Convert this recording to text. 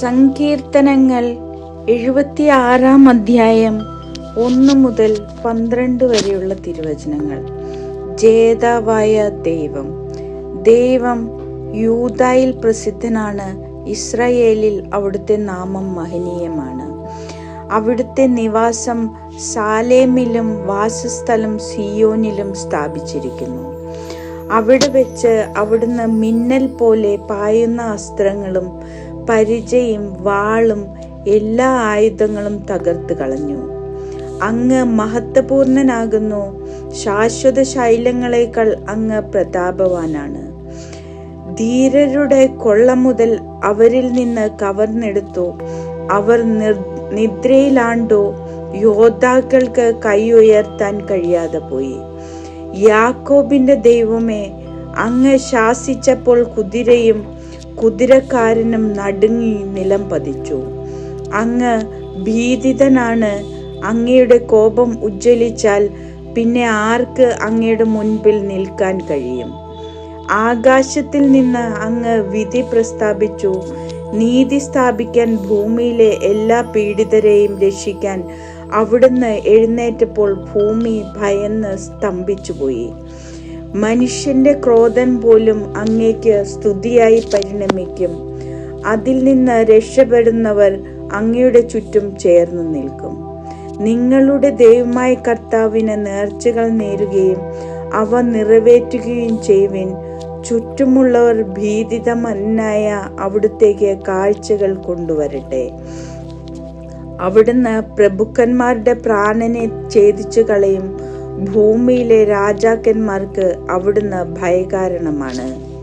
സങ്കീർത്തനങ്ങൾ എഴുപത്തിയാറാം അധ്യായം ഒന്ന് മുതൽ പന്ത്രണ്ട് വരെയുള്ള തിരുവചനങ്ങൾ. ജേതാവായ ദൈവം ദൈവം യൂതായിൽ പ്രസിദ്ധനാണ് ഇസ്രയേലിൽ അവിടുത്തെ നാമം മഹനീയമാണ്. അവിടുത്തെ നിവാസം സാലേമിലും വാസസ്ഥലം സിയോനിലും സ്ഥാപിച്ചിരിക്കുന്നു. അവിടെ വെച്ച് അവിടുന്ന് മിന്നൽ പോലെ പായുന്ന അസ്ത്രങ്ങളും പരിചയും വാളും എല്ലാ ആയുധങ്ങളും തകർത്ത് കളഞ്ഞു. അങ്ങ് മഹത്വപൂർണനാകുന്നു. ശാശ്വത ശൈലങ്ങളെക്കാൾ അങ്ങ് പ്രതാപവാനാണ്. ധീരരുടെ കൊള്ള മുതൽ അവരിൽ നിന്ന് കവർന്നെടുത്തു. അവർ നിർ നിദ്രയിലാണ്ടോ. യോദ്ധാക്കൾക്ക് കൈ ഉയർത്താൻ കഴിയാതെ പോയി. യാക്കോബിന്റെ ദൈവമേ അങ്ങ് ശാസിച്ചപ്പോൾ കുതിരയും കുതിരക്കാരനും നടുങ്ങി നിലം പതിച്ചു. അങ്ങ് ഭീതിതനാണ്. അങ്ങയുടെ കോപം ഉജ്ജ്വലിച്ചാൽ പിന്നെ ആർക്ക് അങ്ങയുടെ മുൻപിൽ നിൽക്കാൻ കഴിയും? ആകാശത്തിൽ നിന്ന് അങ്ങ് വിധി പ്രസ്താപിച്ചു. നീതി സ്ഥാപിക്കാൻ ഭൂമിയിലെ എല്ലാ പീഡിതരെയും രക്ഷിക്കാൻ അവിടുന്ന് എഴുന്നേറ്റപ്പോൾ ഭൂമി ഭയന്ന് സ്തംഭിച്ചുപോയി. മനുഷ്യന്റെ ക്രോധൻ പോലും അങ്ങേക്ക് സ്തുതിയായി പരിണമിക്കും. അതിൽ നിന്ന് രക്ഷപ്പെടുന്നവർ അങ്ങയുടെ ചുറ്റും ചേർന്ന് നിൽക്കും. നിങ്ങളുടെ ദൈവമായ കർത്താവിന് നേർച്ചകൾ നേരുകയും അവ നിറവേറ്റുകയും ചെയ്യുവിൻ. ചുറ്റുമുള്ളവർ ഭീതിതമന്നായ അവിടുത്തേക്ക് കാഴ്ചകൾ കൊണ്ടുവരട്ടെ. അവിടുന്ന് പ്രഭുക്കന്മാരുടെ പ്രാണനെ ഛേദിച്ചു കളയും ഭൂമിയിലെ രാജാക്കന്മാർക്ക് അവിടുന്ന് ഭയകാരണമാണ്.